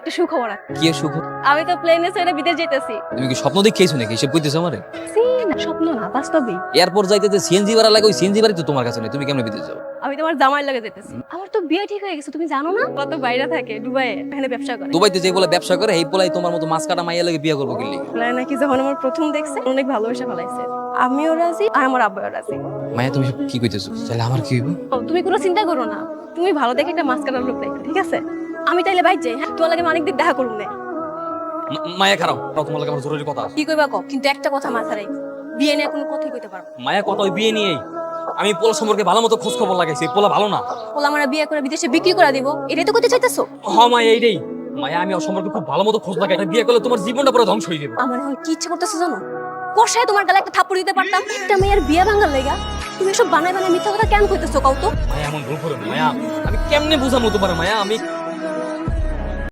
একটা সুখবর আছে। কি এর সুখ আমি তো প্লেনে ছেড়ে বিদেশ যেতেছি। তুমি কি স্বপ্ন দেখেছ নাকি? এসব কইতেছো আমারে? স্বপ্ন না বাস্তবে এয়ারপোর্ট যাইতে যে সিএনজি ভাড়া লাগে ওই সিএনজি ভাড়া তো তোমার কাছে নেই তুমি কেমনে বিদেশ যাও? আমি তোমার জামাই লাগে যেতেছি। আমার তো বিয়ে ঠিক হয়ে গেছে তুমি জানো না? কত বাইরে থাকে দুবাইয়ে এখানে ব্যবসা করে। দুবাইতে যে বলে ব্যবসা করে এই বলাই তোমার মতো মাছ কাটা মাইয়া লাগে বিয়ে করব কিনলি বলে নাকি যখন আমার প্রথম দেখছে অনেক ভালোবেসে ফেলাইছে। আমিও রাজি আর আমার আব্বাও রাজি। মায়া তুমি কি কইতেছো? তাহলে আমার কি হইব? তুমি কোনো চিন্তা করো না। তুমি ভালো দেখে একটা মাছ কাটার লোক দেখো ঠিক আছে? আমি তাইলে বাইর যাই হ্যাঁ? তোমার লাগে অনেক দিন দেখা করুন না। মায়া খারাপ। তাও তোমার লাগে আমার জরুরি কথা কি কইবা কও? কিন্তু একটা কথা মাথায় রাখি। বিয়ে নিয়ে কোনো কথাই কইতে পারব মায়া কথা ওই বিয়ে নিয়েই? আমি পোলা সম্পর্কে ভালো মতো খোঁজ খবর লাগাইছি পোলা ভালো না। বলে আমার বিয়ে করে বিদেশে বিক্রি করে দিব এটাই তো করতে চাইতেছো? হ মায়া এইটাই। মায়া আমি ওর সম্পর্কে খুব ভালো মতো খোঁজ লাগাই। বিয়ে করলে তোমার জীবনটা পুরো ধ্বংস হয়ে যাবে। আমার কি ইচ্ছে করতেছে জানো? কষায় তোমার গালে একটা থাপ্পড় দিতে পারতাম? একটা মেয়ের বিয়ে ভাঙার লেগা। তুমি এসব বানায় বানায় মিথ্যা কথা কেন কইতেছো কাউ তো? মায়া, এমন ভুল করো মায়া। আমি কেমনে বুঝামো তোমার, মায়া? আমি